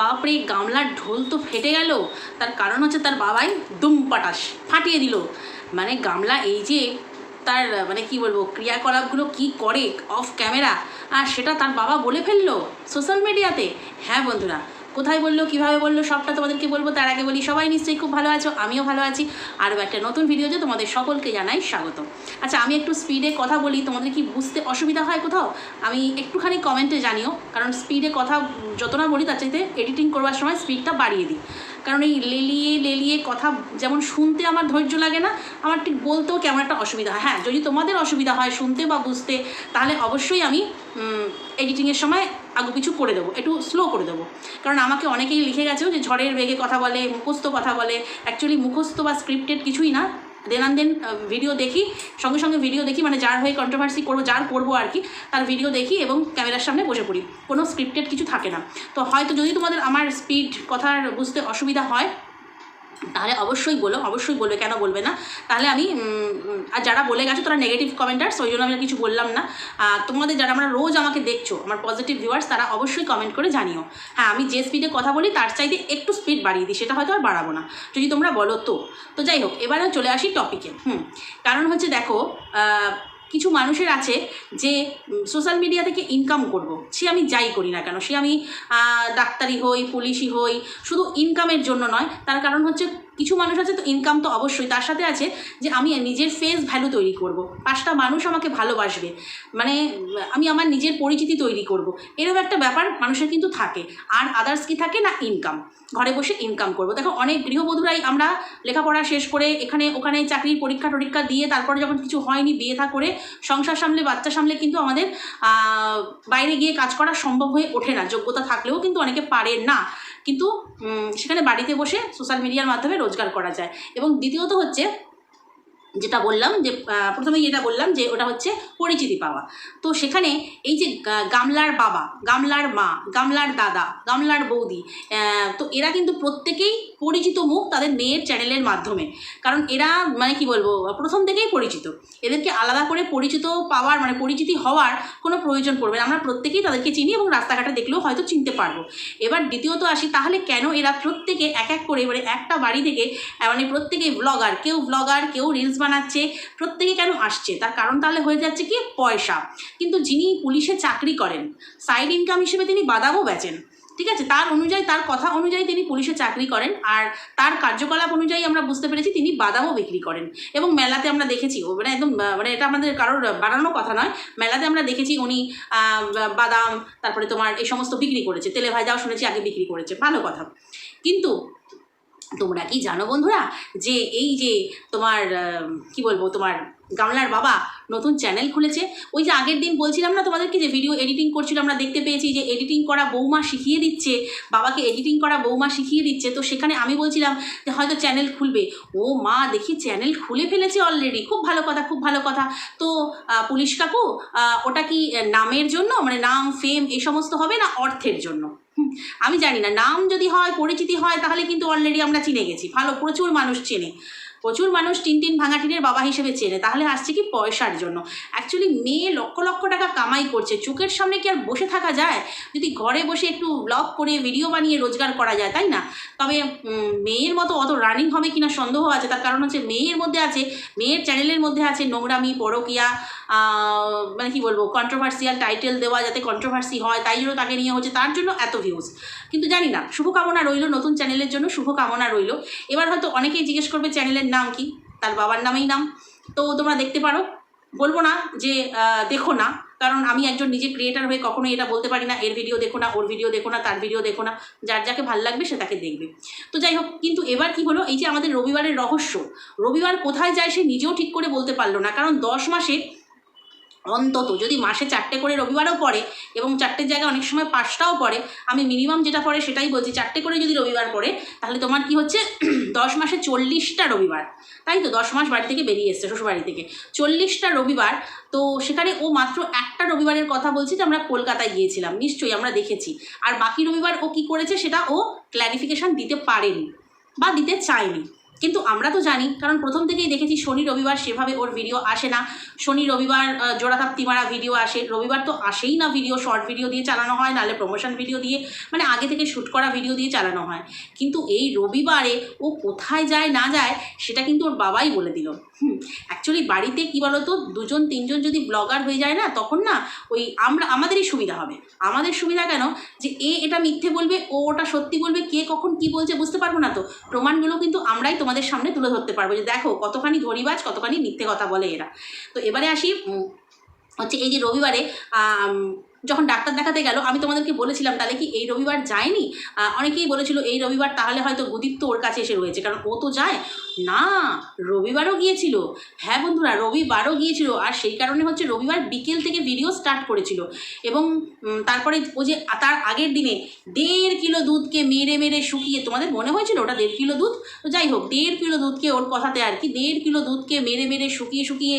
বাপরে, গামলার ঢোল তো ফেটে গেল। তার কারণ হচ্ছে তার বাবাই দুম পাটাস ফাটিয়ে দিল। মানে গামলা এই যে তার মানে কি বলব, ক্রিয়াকলাপগুলো কি করে অফ ক্যামেরা আর সেটা তার বাবা বলে ফেলল সোশ্যাল মিডিয়াতে হ্যাঁ বন্ধুরা কোথায় বলল, কীভাবে বলল, সবটা তোমাদেরকে বলব। তার আগে বলি, সবাই নিশ্চয়ই খুব ভালো আছো, আমিও ভালো আছি। আরও একটা নতুন ভিডিওতে তোমাদের সকলকে জানাই স্বাগত আচ্ছা আমি একটু স্পিডে কথা বলি, তোমাদের কি বুঝতে অসুবিধা হয় কোথাও? আমি একটুখানি কমেন্টে জানিও, কারণ স্পিডে কথা যত না বলি, তার চাইতে এডিটিং করবার সময় স্পিডটা বাড়িয়ে দিই। কারণ এই লেলিয়ে লেলিয়ে কথা যেমন শুনতে আমার ধৈর্য লাগে না, আমার ঠিক বলতেও কেমন একটা অসুবিধা হয়। হ্যাঁ যদি তোমাদের অসুবিধা হয় শুনতে বা বুঝতে, তাহলে অবশ্যই আমি এডিটিংয়ের সময় আগু পিছু করে দেবো, একটু স্লো করে দেবো। কারণ আমাকে অনেকেই লিখে গেছেও যে ঝড়ের বেগে কথা বলে, মুখস্থ কথা বলে। অ্যাকচুয়ালি মুখস্থ বা স্ক্রিপ্টেড কিছুই না। দেন আন দেন ভিডিও দেখি, সঙ্গে সঙ্গে ভিডিও দেখি মানে যার হয়ে কন্ট্রোভার্সি করব, যার করব আর কি, তার ভিডিও দেখি এবং ক্যামেরার সামনে বসে পড়ি। কোনো স্ক্রিপ্টেড কিছু থাকে না। তো হয়তো যদি তোমাদের আমার স্পিড কথার বুঝতে অসুবিধা হয় তাহলে অবশ্যই বলো, অবশ্যই বলবে, কেন বলবে না? তাহলে আমি আর যারা বলে গেছো তারা নেগেটিভ কমেন্টার্স ওই জন্য আমি কিছু বললাম না। তোমাদের যারা, আমরা রোজ আমাকে দেখছ, আমার পজিটিভ ভিউয়ার্স তারা অবশ্যই কমেন্ট করে জানিও। হ্যাঁ আমি যে স্পিডে কথা বলি, তার চাইতে একটু স্পিড বাড়িয়ে দিই, সেটা হয়তো আর বাড়াবো না। যদি তোমরা বলো তো। তো যাই হোক, এবারে চলে আসি টপিকে হুম, কারণ হচ্ছে দেখো কিছু মানুষের আছে যে সোশ্যাল মিডিয়া থেকে ইনকাম করব। সে আমি যাই করি না কেন? সে আমি ডাক্তারি হই পুলিশি হই, শুধু ইনকামের জন্য নয়, তার কারণ হচ্ছে কিছু মানুষ আছে তো ইনকাম তো অবশ্যই, তার সাথে আছে যে আমি নিজের ফেস ভ্যালু তৈরি করব। পাঁচটা মানুষ আমাকে ভালোবাসবে। মানে আমি আমার নিজের পরিচিতি তৈরি করব। এরকম একটা ব্যাপার মানুষের কিন্তু থাকে। আর আদার্স কি থাকে না ইনকাম ঘরে বসে ইনকাম করব। দেখো অনেক গৃহবধূরাই আমরা লেখাপড়া শেষ করে এখানে ওখানে চাকরির পরীক্ষা টরীক্ষা দিয়ে তারপরে যখন কিছু হয়নি বিয়ে থা করে সংসার সামলে, বাচ্চা সামলে কিন্তু আমাদের বাইরে গিয়ে কাজ করা সম্ভব হয়ে ওঠে না। যোগ্যতা থাকলেও কিন্তু অনেকে পারে না। কিন্তু সেখানে বাড়িতে বসে সোশ্যাল মিডিয়ার মাধ্যমে রোজগার করা যায়। এবং দ্বিতীয়ত হচ্ছে, যেটা বললাম যে প্রথমেই যেটা বললাম যে, ওটা হচ্ছে পরিচিতি পাওয়া। তো সেখানে এই যে গামলার বাবা, গামলার মা, গামলার দাদা, গামলার বৌদি তো এরা কিন্তু প্রত্যেকেই পরিচিত মুখ তাদের মেয়ের চ্যানেলের মাধ্যমে। কারণ এরা মানে কি বলব, প্রথম থেকেই পরিচিত। এদেরকে আলাদা করে পরিচিত পাওয়ার মানে পরিচিতি হওয়ার কোনো প্রয়োজন পড়বে না। আমরা প্রত্যেকেই তাদেরকে চিনি এবং রাস্তাঘাটে দেখলেও হয়তো চিনতে পারব। এবার দ্বিতীয়ত আসি, তাহলে কেন এরা প্রত্যেকে এক এক করে এবারে একটা বাড়ি থেকে মানে প্রত্যেকেই ব্লগার কেউ ব্লগার কেউ রিলস বানাচ্ছে, প্রত্যেকে কেন আসছে? তার কারণ তাহলে হয়ে যাচ্ছে কি? পয়সা। কিন্তু যিনি পুলিশে চাকরি করেন সাইড ইনকাম হিসেবে তিনি বাদামও বেচেন। ঠিক আছে? তার অনুযায়ী, তার কথা অনুযায়ী তিনি পুলিশে চাকরি করেন আর তার কার্যকলাপ অনুযায়ী আমরা বুঝতে পেরেছি তিনি বাদামও বিক্রি করেন। এবং মেলাতে আমরা দেখেছি, ও মানে একদম মানে এটা আমাদের কারোর বানানো কথা নয়। মেলাতে আমরা দেখেছি উনি বাদাম, তারপরে তোমার এই সমস্ত বিক্রি করেছে। তেলে ভাজাও শুনেছি আগে বিক্রি করেছে। ভালো কথা। কিন্তু তোমরা কি জানো বন্ধুরা? যে এই যে তোমার কি বলব, তোমার গামলার বাবা নতুন চ্যানেল খুলেছে। ওই যে আগের দিন বলছিলাম না তোমাদেরকে যে ভিডিও এডিটিং করছিল, আমরা দেখতে পেয়েছি যে এডিটিং করা বৌমা শিখিয়ে দিচ্ছে, বাবাকে এডিটিং করা বৌমা শিখিয়ে দিচ্ছে। তো সেখানে আমি বলছিলাম যে হয়তো চ্যানেল খুলবে। ও মা, দেখি চ্যানেল খুলে ফেলেছে অলরেডি খুব ভালো কথা, খুব ভালো কথা। তো পুলিশ কাকু ওটা কি নামের জন্য? মানে নাম ফেম এই সমস্ত হবে না অর্থের জন্য? আমি জানি না। নাম যদি হয়, পরিচিতি হয়, তাহলে কিন্তু অলরেডি আমরা চিনে গেছি। ভালো, প্রচুর মানুষ চেনে। প্রচুর মানুষ টিনটিন ভাঙাটিনের বাবা হিসেবে চেনে, তাহলে আসছে কি পয়সার জন্য? অ্যাকচুয়ালি মেয়ে লক্ষ লক্ষ টাকা কামাই করছে, চোখের সামনে কি আর বসে থাকা যায়? যদি ঘরে বসে একটু ব্লগ করে ভিডিও বানিয়ে রোজগার করা যায়, তাই না? তবে মেয়ের মতো অত রানিং হবে কিনা সন্দেহ আছে, তার কারণ হচ্ছে মেয়ের মধ্যে আছে, মেয়ের চ্যানেলের মধ্যে আছে নোংরামি, পরকিয়া মানে কি বলব কন্ট্রোভার্সিয়াল টাইটেল দেওয়া যাতে কন্ট্রোভার্সি হয়, তাই জন্য তাকে নিয়ে হচ্ছে, তার জন্য এত ভিউজ কিন্তু জানি না, শুভকামনা রইল নতুন চ্যানেলের জন্য, শুভকামনা রইল। এবার হয়তো অনেকেই জিজ্ঞেস করবে চ্যানেলের নাম কি? তার বাবার নামেই নাম। তো তোমরা দেখতে পারো, বলব না যে দেখো না, কারণ আমি একজন নিজে ক্রিয়েটার হয়ে কখনো এটা বলতে পারি না, এর ভিডিও দেখো না, ওর ভিডিও দেখো না, তার ভিডিও দেখো না, যার যাকে ভালো লাগবে সে তাকে দেখবে। তো যাই হোক, কিন্তু এবার কি হলো, এই যে আমাদের রবিবারের রহস্য, রবিবার কোথায় যায় সে নিজেও ঠিক করে বলতে পারল না, কারণ দশ মাসে অন্তত যদি মাসে চারটে করে রবিবারও পড়ে এবং চারটের জায়গায় অনেক সময় পাঁচটাও পড়ে, আমি মিনিমাম যেটা পড়ে সেটাই বলছি, চারটে করে যদি রবিবার পড়ে, তাহলে তোমার কি হচ্ছে? দশ মাসে চল্লিশটা রবিবার। তাই তো? দশ মাস বাড়ি থেকে বেরিয়ে এসছে, শ্বশুরবাড়ি থেকে। চল্লিশটা রবিবার, তো সেখানে ও মাত্র একটা রবিবারের কথা বলছি যে আমরা কলকাতায় গিয়েছিলাম। নিশ্চয়ই আমরা দেখেছি। আর বাকি রবিবার ও কি করেছে সেটা ও ক্ল্যারিফিকেশান দিতে পারেনি বা দিতে চায়নি। কিন্তু আমরা তো জানি কারণ প্রথম থেকেই দেখেছি শনি রবিবার সেভাবে ওর ভিডিও আসে না। শনি রবিবার আহ, জোড়াতাপ্তি মারা ভিডিও আসে। রবিবার তো আসেই না ভিডিও শর্ট ভিডিও দিয়ে চালানো হয় নাহলে প্রমোশন ভিডিও দিয়ে মানে আগে থেকে শ্যুট করা ভিডিও দিয়ে চালানো হয়। কিন্তু এই রবিবারে ও কোথায় যায় না যায় সেটা কিন্তু ওর বাবাই বলে দিল। হুম অ্যাকচুয়ালি বাড়িতে কী বলতো দুজন তিনজন যদি ব্লগার হয়ে যায় না তখন না ওই আমরা আমাদেরই সুবিধা হবে। আমাদের সুবিধা কেন? যে এ এটা মিথ্যে বলবে ও ওটা সত্যি বলবে কে কখন কি বলছে বুঝতে পারব না তো। প্রমাণগুলো কিন্তু আমরাই তোমাদের সামনে তুলে ধরতে পারব যে দেখো কতখানি ধরিবাজ, কতখানি মিথ্যে কথা বলে এরা। তো এবারে আসি হচ্ছে এই যে রবিবারে যখন ডাক্তার দেখাতে গেল, আমি তোমাদেরকে বলেছিলাম, তাহলে কি এই রবিবার যায়নি? অনেকেই বলেছিল, এই রবিবার তাহলে হয়তো তো ওর কাছে এসে রয়েছে। কারণ ও তো যায়। না, রবিবারও গিয়েছিল। হ্যাঁ বন্ধুরা, রবিবারও গিয়েছিল। আর সেই কারণে হচ্ছে রবিবার বিকেল থেকে ভিডিও স্টার্ট করেছিল। এবং তারপরে ও যে, তার আগের দিনে দেড় কিলো দুধকে মেরে মেরে শুকিয়ে, তোমাদের মনে হয়েছিল ওটা দেড় কিলো দুধ? তো যাই হোক, দেড় কিলো দুধকে ওর কথাতে আর কি, দেড় কিলো দুধকে মেরে মেরে শুকিয়ে শুকিয়ে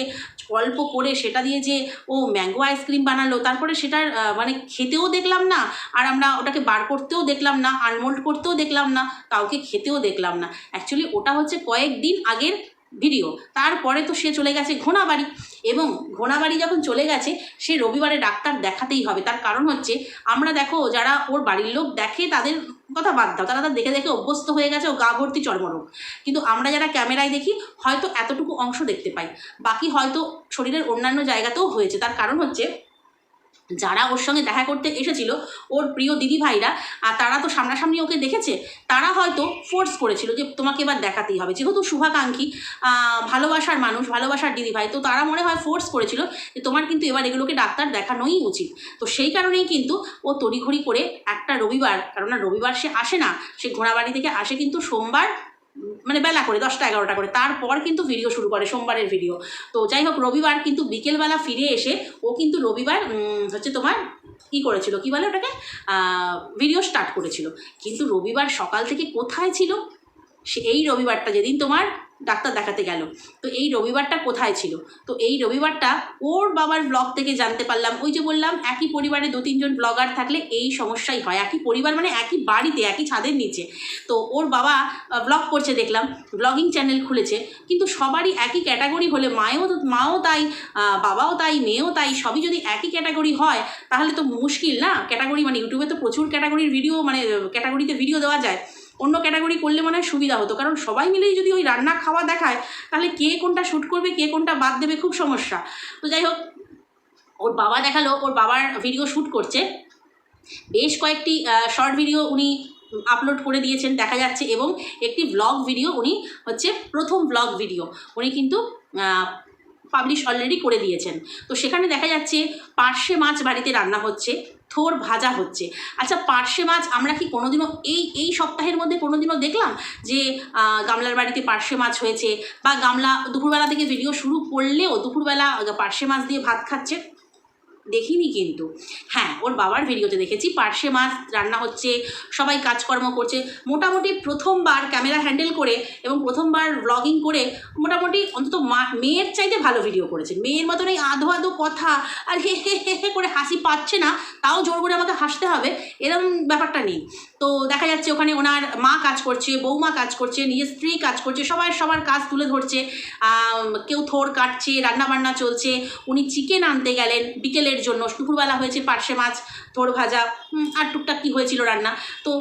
অল্প করে সেটা দিয়ে যে ও ম্যাঙ্গো আইসক্রিম বানালো, তারপরে সেটার মানে খেতেও দেখলাম না, আর আমরা ওটাকে বার করতেও দেখলাম না আনমোল্ড করতেও দেখলাম না, কাউকে খেতেও দেখলাম না। অ্যাকচুয়ালি ওটা হচ্ছে কয়েকদিন আগের ভিডিও তারপরে তো সে চলে গেছে ঘোনাবাড়ি এবং ঘোনাবাড়ি যখন চলে গেছে, সে রবিবারে ডাক্তার দেখাতেই হবে। তার কারণ হচ্ছে, আমরা দেখো যারা ওর বাড়ির লোক দেখে তাদের কথা বাদ দাও। তারা তো দেখে দেখে অভ্যস্ত হয়ে গেছে ও গা ভর্তি চর্মরোগ। কিন্তু আমরা যারা ক্যামেরায় দেখি, হয়তো এতটুকু অংশ দেখতে পাই। বাকি হয়তো শরীরের অন্যান্য জায়গাতেও হয়েছে। তার কারণ হচ্ছে যারা ওর সঙ্গে দেখা করতে এসেছিল, ওর প্রিয় দিদি ভাইরা আর তারা তো সামনাসামনি ওকে দেখেছে, তারা হয়তো ফোর্স করেছিল যে তোমাকে এবার দেখাতেই হবে। যেহেতু শুভাকাঙ্ক্ষী ভালোবাসার মানুষ, ভালোবাসার দিদি ভাই তো তারা মনে হয় ফোর্স করেছিল যে তোমার কিন্তু এবার এগুলোকে ডাক্তার দেখানোই উচিত। তো সেই কারণেই কিন্তু ও তড়িঘড়ি করে একটা রবিবার কারণ রবিবার সে আসে না, সে ঘোড়াবাড়ি থেকে আসে কিন্তু সোমবার মানে বেলা করে, দশটা, এগারোটা করে। তারপর কিন্তু ভিডিও শুরু করে, সোমবারের ভিডিও তো যাই হোক, রবিবার কিন্তু বিকেলবেলা ফিরে এসে ও কিন্তু রবিবার হচ্ছে তোমার কি করেছিল? কি বলে ওটাকে? ভিডিও স্টার্ট করেছিল। কিন্তু রবিবার সকাল থেকে কোথায় ছিল? এই রবিবারটা যেদিন তোমার ডাক্তার দেখাতে গেল, তো এই রবিবারটা কোথায় ছিল? তো এই রবিবারটা ওর বাবার ব্লগ থেকে জানতে পারলাম। ওই যে বললাম, একই পরিবারে দু তিনজন ব্লগার থাকলে এই সমস্যাই হয়। একই পরিবার মানে একই বাড়িতে, একই ছাদের নিচে। তো ওর বাবা ব্লগ করছে দেখলাম ব্লগিং চ্যানেল খুলেছে, কিন্তু সবারই একই ক্যাটাগরি হলে মায়েও মাও তাই বাবাও তাই, মেয়েও তাই, সবই যদি একই ক্যাটাগরি হয়, তাহলে তো মুশকিল না? ক্যাটাগরি মানে ইউটিউবে তো প্রচুর ক্যাটাগরির ভিডিও মানে ক্যাটাগরিতে ভিডিও দেওয়া যায়। অন্য ক্যাটাগরি করলে মনে হয় সুবিধা হতো। কারণ সবাই মিলেই যদি ওই রান্না খাওয়া দেখায়, তাহলে কে কোনটা শ্যুট করবে, কে কোনটা বাদ দেবে, খুব সমস্যা। তো যাই হোক, ওর বাবা দেখাল, ওর বাবার ভিডিও শ্যুট করছে। বেশ কয়েকটি শর্ট ভিডিও উনি আপলোড করে দিয়েছেন, দেখা যাচ্ছে, এবং একটি ব্লগ ভিডিও উনি হচ্ছে প্রথম ব্লগ ভিডিও উনি কিন্তু পাবলিশ অলরেডি করে দিয়েছেন। তো সেখানে দেখা যাচ্ছে পার্শে মাছ বাড়িতে রান্না হচ্ছে। থোর ভাজা হচ্ছে। আচ্ছা পার্শে মাছ আমরা কি কোনোদিনও এই এই সপ্তাহের মধ্যে কোনোদিনও দেখলাম যে গামলার বাড়িতে পার্শে মাছ হয়েছে? বা গামলা দুপুরবেলা থেকে ভিডিও শুরু করলেও দুপুরবেলা পার্শে মাছ দিয়ে ভাত খাচ্ছে? দেখিনি কিন্তু। হ্যাঁ ওর বাবার ভিডিওতে দেখেছি। পার্শে মাছ রান্না হচ্ছে, সবাই কাজকর্ম করছে। মোটামুটি প্রথমবার ক্যামেরা হ্যান্ডেল করে এবং প্রথমবার ব্লগিং করে মোটামুটি অন্তত মা, মেয়ের চাইতে ভালো ভিডিও করেছে। মেয়ের মতন এই আধো আধো কথা আর হে হে হে হে করে হাসি পাচ্ছে না, তাও জোর করে আমাকে হাসতে হবে এরকম ব্যাপারটা নেই। তো দেখা যাচ্ছে ওখানে ওনার মা কাজ করছে, বৌমা কাজ করছে, নিজের স্ত্রী কাজ করছে, সবাই সবার কাজ তুলে ধরছে। কেউ থোর কাটছে, রান্নাবান্না চলছে। উনি চিকেন আনতে গেলেন বিকেলের জন্য। দুপুরবেলা হয়েছে পার্শে মাছ থোর ভাজা আর টুকটাক কী হয়েছিল রান্না। তো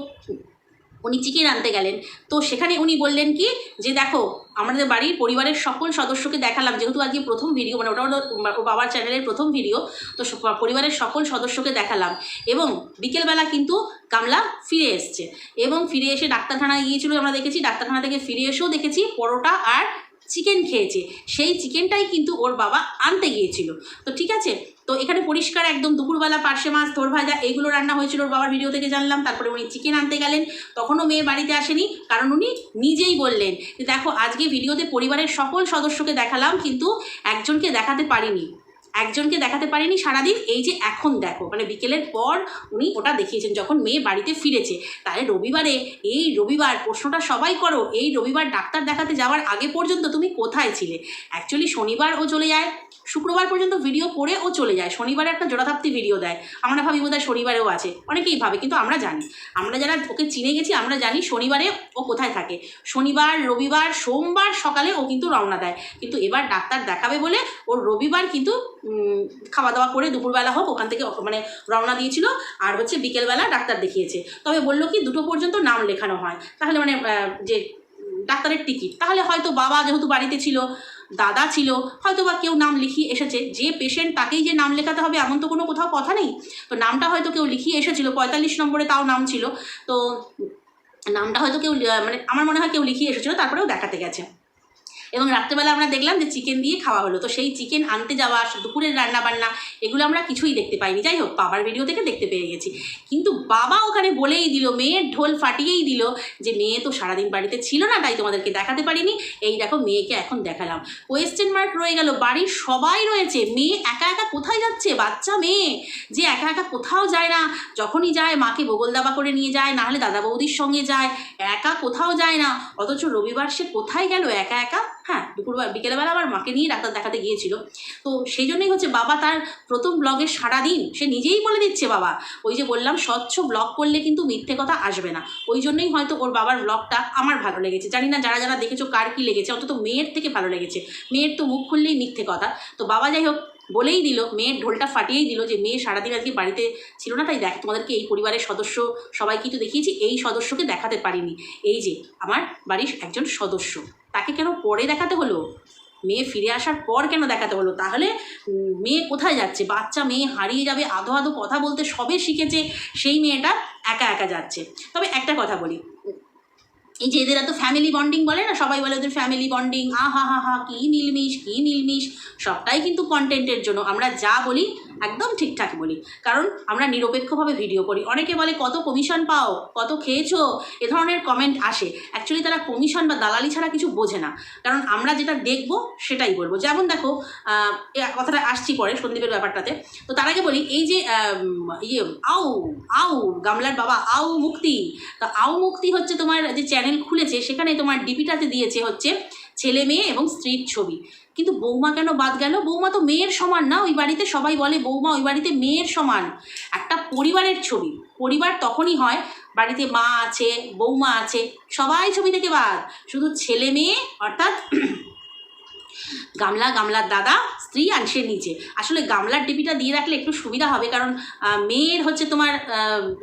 উনি চিকেন আনতে গেলেন। তো সেখানে উনি বললেন কি, যে দেখো, আমাদের বাড়ির পরিবারের সকল সদস্যকে দেখালাম, যেহেতু আজকে প্রথম ভিডিও মানে ওটা ওর বাবার চ্যানেলের প্রথম ভিডিও তো পরিবারের সকল সদস্যকে দেখালাম। এবং বিকেলবেলা কিন্তু কামলা ফিরে এসছে। এবং ফিরে এসে ডাক্তারখানায় গিয়েছিল, আমরা দেখেছি, ডাক্তারখানা থেকে ফিরে এসেও দেখেছি, পরোটা আর চিকেন খেয়েছে। সেই চিকেনটাই কিন্তু ওর বাবা আনতে গিয়েছিল। তো ঠিক আছে তো এখানে পরিষ্কার একদম দুপুরবেলা পার্শে মাছ থোর ভাজা, এগুলো রান্না হয়েছিল ওর বাবার ভিডিও থেকে জানলাম। তারপরে উনি চিকেন আনতে গেলেন। তখনও মেয়ে বাড়িতে আসেনি, কারণ উনি নিজেই বললেন যে, দেখো, আজকে ভিডিওতে পরিবারের সকল সদস্যকে দেখালাম, কিন্তু একজনকে দেখাতে পারিনি। একজনকে দেখাতে পারেনি সারাদিন। এই যে এখন দেখো মানে বিকেলের পর উনি ওটা দেখিয়েছেন যখন মেয়ে বাড়িতে ফিরেছে। তাহলে রবিবারে, এই রবিবার প্রশ্নটা সবাই করো, এই রবিবার ডাক্তার দেখাতে যাওয়ার আগে পর্যন্ত তুমি কোথায় ছিলে? অ্যাকচুয়ালি শনিবার ও চলে যায়, শুক্রবার পর্যন্ত ভিডিও করে ও চলে যায়। শনিবারে একটা জোড়াধাপ্তি ভিডিও দেয়। আমরা ভাবি বোধহয় শনিবারেও আছে। অনেকেই ভাবে, কিন্তু আমরা জানি। আমরা যারা ওকে চিনে গেছি, আমরা জানি শনিবারে ও কোথায় থাকে। শনিবার, রবিবার, সোমবার সকালে ও কিন্তু রওনা দেয়। কিন্তু এবার ডাক্তার দেখাবে বলে ওর রবিবার কিন্তু খাওয়া দাওয়া করে দুপুরবেলা হোক ওখান থেকে মানে রওনা দিয়েছিল আর হচ্ছে বিকেলবেলা ডাক্তার দেখিয়েছে। তবে বলল কি, দুটো পর্যন্ত নাম লেখানো হয়। তাহলে মানে যে ডাক্তারের টিকিট, তাহলে হয়তো বাবা যেহেতু বাড়িতে ছিল, দাদা ছিল হয়তো বা কেউ নাম লিখিয়ে এসেছে। যে পেশেন্ট তাকেই যে নাম লেখাতে হবে এমন তো কোনো কোথাও কথা নেই। তো নামটা হয়তো কেউ লিখিয়ে এসেছিল, পঁয়তাল্লিশ নম্বরে তাও নাম ছিল। তো নামটা হয়তো কেউ মানে আমার মনে হয় কেউ লিখিয়ে এসেছিল, তারপরেও দেখাতে গেছে। এবং রাত্রেবেলা আমরা দেখলাম যে চিকেন দিয়ে খাওয়া হলো। তো সেই চিকেন আনতে যাওয়া, দুপুরের রান্না বান্না এগুলো আমরা কিছুই দেখতে পাইনি। যাই হোক, বাবার ভিডিও থেকে দেখতে পেয়ে গেছি। কিন্তু বাবা ওখানে বলেই দিল, মেয়ের ঢোল ফাটিয়েই দিল যে, মেয়ে তো সারাদিন বাড়িতে ছিল না, তাই তোমাদেরকে দেখাতে পারিনি। এই দেখো, মেয়েকে এখন দেখালাম। কোয়েশ্চেন মার্ক রয়ে গেল, বাড়ির সবাই রয়েছে। মেয়ে একা একা কোথায় যাচ্ছে? বাচ্চা মেয়ে যে একা একা কোথাও যায় না। যখনই যায়, মাকে বগল দাবা করে নিয়ে যায়, নাহলে দাদা বৌদির সঙ্গে যায়, একা কোথাও যায় না। অথচ রবিবার সে কোথায় গেল? একা একা হ্যাঁ দুপুরবেলা, বিকেলবেলা আবার মাকে নিয়ে ডাক্তার দেখাতে গিয়েছিল। তো সেই জন্যই হচ্ছে বাবা তার প্রথম ব্লগে সারাদিন, সে নিজেই বলে দিচ্ছে বাবা, ওই যে বললাম, স্বচ্ছ ব্লগ করলে কিন্তু মিথ্যে কথা আসবে না। ওই জন্যই হয়তো ওর বাবার ব্লগটা আমার ভালো লেগেছে। জানি না যারা যারা দেখেছ কার কী লেগেছে, অন্তত মেয়ের থেকে ভালো লেগেছে। মেয়ের তো মুখ খুললেই মিথ্যে কথা। তো বাবা যাই হোক, বলেই দিল, মেয়ের ঢোলটা ফাটিয়েই দিল যে মেয়ে সারাদিন আজকে বাড়িতে ছিল না, তাই দেখ, তোমাদেরকে এই পরিবারের সদস্য সবাইকে তো দেখিয়েছি, এই সদস্যকে দেখাতে পারিনি। এই যে, আমার বাড়ির একজন সদস্য। তাকে কেন পরে দেখাতে হলো? মেয়ে ফিরে আসার পর কেন দেখাতে হলো? তাহলে মেয়ে কোথায় যাচ্ছে? বাচ্চা মেয়ে হারিয়ে যাবে আধো আধো কথা বলতে সবে শিখেছে, সেই মেয়েটা একা একা যাচ্ছে। তবে একটা কথা বলি এই যে এদের এত ফ্যামিলি বন্ডিং বলে না? সবাই বলে ওদের ফ্যামিলি বন্ডিং আ, হা হা হা, কী মিলমিশ কী মিলমিশ? সবটাই কিন্তু কন্টেন্টের জন্য। আমরা যা বলি একদম ঠিকঠাক বলি। কারণ আমরা নিরপেক্ষভাবে ভিডিও করি। অনেকে বলে, কত কমিশন পাও? কত খেয়েছো? এ ধরনের কমেন্ট আসে। অ্যাকচুয়ালি তারা কমিশন বা দালালি ছাড়া কিছু বোঝে না। কারণ আমরা যেটা দেখব সেটাই বলব। যেমন দেখো কথাটা আসছি পরে সন্দীপের ব্যাপারটাতে। তো তার আগে বলি, এই যে ইয়ে আউ আউ, গামলার বাবা, আউ মুক্তি। তা আউ মুক্তি হচ্ছে তোমার যে চ্যানেল খুলেছে, সেখানে তোমার ডিপিটাতে দিয়েছে হচ্ছে ছেলে মেয়ে এবং স্ত্রীর ছবি। কিন্তু বৌমা কেন বাদ গেল? বৌমা তো মেয়ের সমান না, ওই বাড়িতে সবাই বলে বৌমা ওই বাড়িতে মেয়ের সমান। একটা পরিবারের ছবি, পরিবার তখনই হয় বাড়িতে মা আছে, বৌমা আছে, সবাই ছবি থেকে বাদ। শুধু ছেলে মেয়ে, অর্থাৎ গামলা, গামলার দাদা, স্ত্রী আংশের নিচে আসলে গামলার ডিপিটা দিয়ে রাখলে একটু সুবিধা হবে, কারণ মেয়ের হচ্ছে তোমার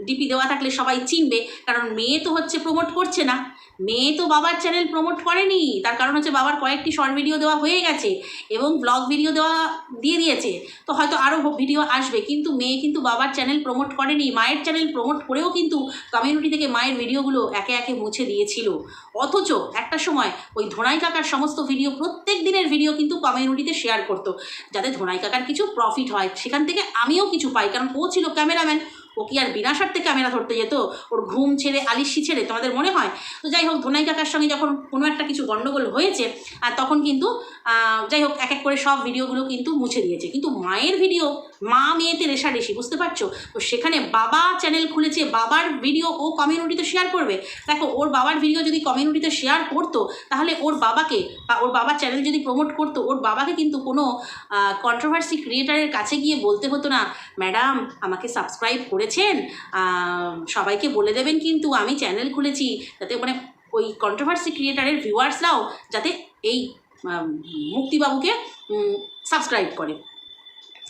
ডিপি দেওয়া থাকলে সবাই চিনবে, কারণ মেয়ে তো হচ্ছে প্রমোট করছে না। মেয়ে তো বাবার চ্যানেল প্রমোট করেনি। তার কারণ হচ্ছে বাবার কয়েকটি শর্ট ভিডিও দেওয়া হয়ে গেছে এবং ব্লগ ভিডিও দেওয়া দিয়ে দিয়েছে। তো হয়তো আরও ভিডিও আসবে। কিন্তু মেয়ে কিন্তু বাবার চ্যানেল প্রমোট করেনি। মায়ের চ্যানেল প্রমোট করেও কিন্তু কমিউনিটি থেকে মায়ের ভিডিওগুলো একে একে মুছে দিয়েছিল। অথচ একটা সময় ওই ধোনাই কাকার সমস্ত ভিডিও প্রত্যেক দিনের ভিডিও কিন্তু কমিউনিটিতে শেয়ার করতো। যাতে ধোনাই কাকার কিছু প্রফিট হয়। সেখান থেকে আমিও কিছু পাই। কারণ ও ছিল ক্যামেরাম্যান ও কি আর ক্যামেরা ধরতে যেত? ওর ঘুম ছেড়ে আলিশি ছেড়ে, তোমাদের মনে হয়? তো যাই হোক, ধোনাই কাকার সঙ্গে যখন কোনো একটা কিছু গণ্ডগোল হয়েছে, আর তখন কিন্তু যাই হোক, এক এক করে সব ভিডিওগুলো কিন্তু মুছে দিয়েছে। কিন্তু মায়ের ভিডিও মা মেয়েতে রেশারেশি বুঝতে পারছ? তো সেখানে বাবা চ্যানেল খুলেছে, বাবার ভিডিও ও কমিউনিটিতে শেয়ার করবে। দেখো, ওর বাবার ভিডিও যদি কমিউনিটিতে শেয়ার করতো, তাহলে ওর বাবাকে বা ওর বাবার চ্যানেল যদি প্রমোট করতো, ওর বাবাকে কিন্তু কোনো কন্ট্রোভার্সি ক্রিয়েটারের কাছে গিয়ে বলতে হতো না ম্যাডাম আমাকে সাবস্ক্রাইব করেছেন সবাইকে বলে দেবেন কিন্তু আমি চ্যানেল খুলেছি, যাতে মানে ওই কন্ট্রোভার্সি ক্রিয়েটারের ভিউয়ার্সরাও যাতে এই মুক্তিবাবুকে সাবস্ক্রাইব করে।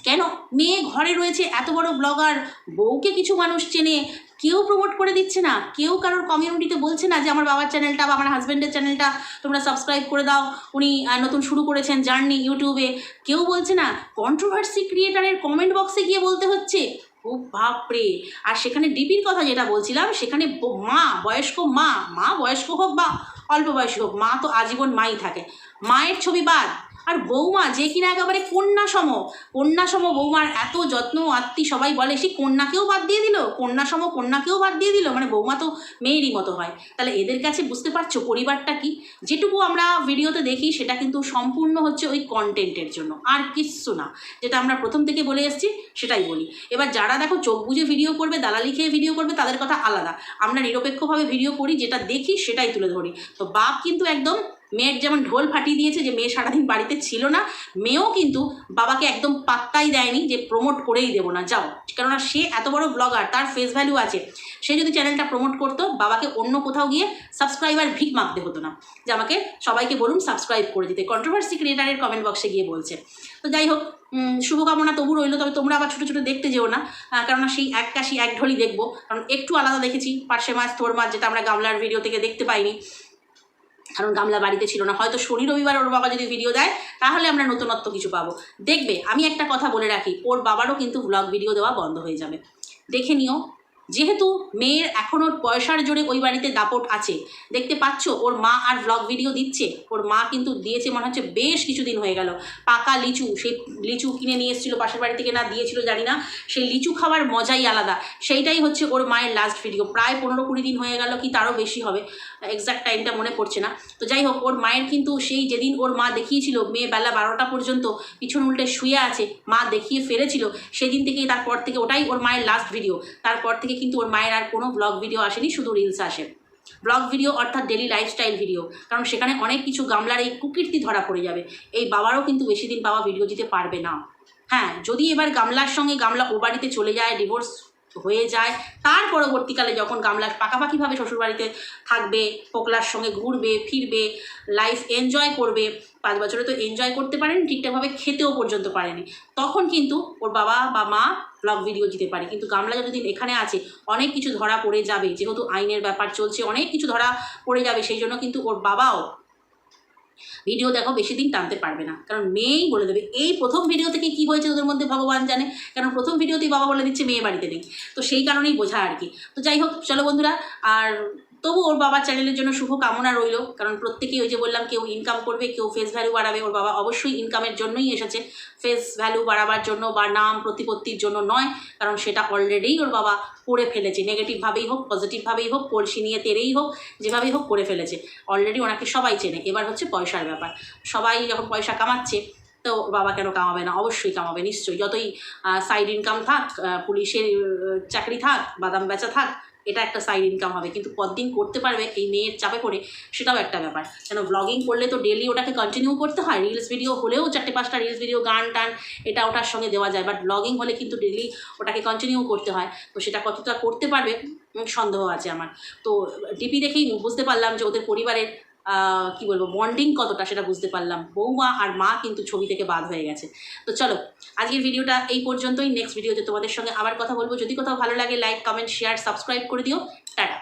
কেন? মেয়ে ঘরে রয়েছে এত বড় ব্লগার বউকে কিছু মানুষ চেনে, কেউ প্রমোট করে দিচ্ছে না, কেউ কারোর কমিউনিটিতে বলছে না যে, আমার বাবার চ্যানেলটা বা আমার হাজব্যান্ডের চ্যানেলটা তোমরা সাবস্ক্রাইব করে দাও, উনি নতুন শুরু করেছেন জার্নি ইউটিউবে কেউ বলছে না কন্ট্রোভার্সি ক্রিয়েটারের কমেন্ট বক্সে গিয়ে বলতে হচ্ছে, ও বাপরে! আর সেখানে ডিপির কথা যেটা বলছিলাম, সেখানে মা, বয়স্ক মা মা বয়স্ক হোক বা অল্প বয়সী হোক মা তো আজীবন মাই থাকে। মায়ের ছবি বাদ আর বৌমা যে কিনা একেবারে কন্যাসম কন্যাসম বৌমার এত যত্ন আত্মি সবাই বলে, সে কন্যাকেও বাদ দিয়ে দিল, কন্যাসম কন্যাকেও বাদ দিয়ে দিল মানে বৌমা তো মেয়েরই মতো হয়। তাহলে এদের কাছে বুঝতে পারছ পরিবারটা কি? যেটুকু আমরা ভিডিওতে দেখি, সেটা কিন্তু সম্পূর্ণ হচ্ছে ওই কন্টেন্টের জন্য, আর কিচ্ছু না। যেটা আমরা প্রথম থেকে বলে এসেছি, সেটাই বলি। এবার যারা দেখো চোখ বুঝে ভিডিও করবে, দালালি খেয়ে ভিডিও করবে, তাদের কথা আলাদা। আমরা নিরপেক্ষভাবে ভিডিও করি, যেটা দেখি সেটাই তুলে ধরি। তো বাপ কিন্তু একদম মেয়ের যেমন ঢোল ফাটিয়ে দিয়েছে যে মেয়ে সারাদিন বাড়িতে ছিল না, মেয়েও কিন্তু বাবাকে একদম পাত্তাই দেয়নি যে প্রমোট করেই দেবো না। যাও। কেননা সে এত বড় ব্লগার তার ফেস ভ্যালু আছে। সে যদি চ্যানেলটা প্রমোট করতো, বাবাকে অন্য কোথাও গিয়ে সাবস্ক্রাইবার ভিক মাগতে হতো না। যে আমাকে সবাইকে বলুন সাবস্ক্রাইব করে দিতে। কন্ট্রোভার্সি ক্রিয়েটারের কমেন্ট বক্সে গিয়ে বলছে। তো যাই হোক শুভকামনা তবু রইল। তবে তোমরা আবার ছোটো ছোটো দেখতে যেও না। কেননা সেই এক কাশি, এক ঢোলই দেখব। কারণ একটু আলাদা দেখেছি। পার্শে মাছ, তোর মাছ, যেটা আমরা গামলার ভিডিও থেকে দেখতে পাইনি। কারণ গামলা বাড়িতে ছিল না। হয়তো শনি রবিবার ওর বাবা যদি ভিডিও দেয়, তাহলে আমরা নতুনত্ব কিছু পাবো। দেখবে, আমি একটা কথা বলে রাখি, ওর বাবারও কিন্তু ব্লগ ভিডিও দেওয়া বন্ধ হয়ে যাবে। দেখে নিও, যেহেতু মেয়ের এখন ওর পয়সার জোরে ওই বাড়িতে দাপট আছে, দেখতে পাচ্ছ, ওর মা আর ব্লগ ভিডিও দিচ্ছে, ওর মা কিন্তু দিয়েছে মনে হচ্ছে বেশ কিছুদিন হয়ে গেল। পাকা লিচু সেই লিচু কিনে নিয়ে এসেছিল পাশের বাড়ি থেকে, না দিয়েছিল জানি না সেই লিচু খাওয়ার মজাই আলাদা। সেইটাই হচ্ছে ওর মায়ের লাস্ট ভিডিও প্রায় পনেরো কুড়ি দিন হয়ে গেল কি তারও বেশি হবে। এক্সাক্ট টাইমটা মনে পড়ছে না। তো যাই হোক ওর মায়ের কিন্তু সেই যেদিন ওর মা দেখিয়েছিল মেয়ে বেলা বারোটা পর্যন্ত পিছন উল্টে শুয়ে আছে, মা দেখিয়ে ফেলেছিল, সেদিন থেকেই তারপর থেকে ওটাই ওর মায়ের লাস্ট ভিডিও তারপর থেকে কিন্তু ওর মায়ের আর কোনো ব্লগ ভিডিও আসেনি, শুধু রিলস আসে। ব্লগ ভিডিও অর্থাৎ ডেলি লাইফস্টাইল ভিডিও কারণ সেখানে অনেক কিছু গামলার এই কুকীর্তি ধরা পড়ে যাবে। এই বাবারও কিন্তু বেশি দিন বাবা ভিডিও দিতে পারবে না। হ্যাঁ যদি এবার গামলার সঙ্গে গামলা ও বাড়িতে চলে যায় ডিভোর্স হয়ে যায়। তার পরবর্তীকালে যখন গামলা পাকাপাকিভাবে শ্বশুরবাড়িতে থাকবে, পোকলার সঙ্গে ঘুরবে, ফিরবে লাইফ এনজয় করবে, পাঁচ বছরে তো এনজয় করতে পারেনি, ঠিকঠাকভাবে খেতেও পর্যন্ত পারেনি। তখন কিন্তু ওর বাবা বা মা ব্লগ ভিডিও দিতে পারে। কিন্তু গামলা যতদিন এখানে আছে, অনেক কিছু ধরা পড়ে যাবে। যেহেতু আইনের ব্যাপার চলছে, অনেক কিছু ধরা পড়ে যাবে। সেই জন্য কিন্তু ওর বাবাও ভিডিও দেখো, বেশি দিন টানতে পারবে না। কারণ মেয়েই বলে দেবে, এই প্রথম ভিডিও থেকে কি হয়েছে ওদের মধ্যে ভগবান জানে? কারণ প্রথম ভিডিওতেই বাবা বলে দিচ্ছে, মেয়ে বাড়িতে নেই। তো সেই কারণেই বোঝা আর কি। তো যাই হোক, চলো বন্ধুরা, আর তবু ওর বাবার চ্যানেলের জন্য শুভ কামনা রইল। কারণ প্রত্যেকেই ওই যে বললাম, কেউ ইনকাম করবে, কেউ ফেস ভ্যালু বাড়াবে, ওর বাবা অবশ্যই ইনকামের জন্যই এসেছে। ফেস ভ্যালু বাড়াবার জন্য বা নাম প্রতিপত্তির জন্য নয়, কারণ সেটা অলরেডি ওর বাবা করে ফেলেছে। নেগেটিভভাবেই হোক পজিটিভভাবেই হোক, কলসি নিয়ে তেরেই হোক, যেভাবেই হোক করে ফেলেছে। অলরেডি ওনাকে সবাই চেনে। এবার হচ্ছে পয়সার ব্যাপার। সবাই যখন পয়সা কামাচ্ছে, তো বাবা কেন কামাবে না? অবশ্যই কামাবে, নিশ্চয়ই। যতই সাইড ইনকাম থাক পুলিশের চাকরি থাক, বাদাম বেচা থাক এটা একটা সাইড ইনকাম হবে। কিন্তু কতদিন করতে পারবে এই মেয়ের চাপে পড়ে সেটাও একটা ব্যাপার। কেন ব্লগিং করলে তো ডেলি ওটাকে কন্টিনিউ করতে হয়? রিলস ভিডিও হলেও চারটে পাঁচটা রিলস ভিডিও গান টান, এটা ওটার সঙ্গে দেওয়া যায়। বাট ব্লগিং হলে কিন্তু ডেলি ওটাকে কন্টিনিউ করতে হয়। তো সেটা কতটা করতে পারবে? সন্দেহ আছে আমার। তো ডিপি দেখেই বুঝতে পারলাম যে ওদের পরিবারের কি বলব বন্ডিং কতটা সেটা বুঝতে পারলাম। বৌমা আর মা কিন্তু ছবি থেকে বাদ হয়ে গেছে। তো চলো, আজকের ভিডিওটা এই পর্যন্তই। নেক্সট ভিডিওতে তোমাদের সঙ্গে আবার কথা বলব। যদি কোথাও ভালো লাগে লাইক কমেন্ট শেয়ার সাবস্ক্রাইব করে দিও। টাটা।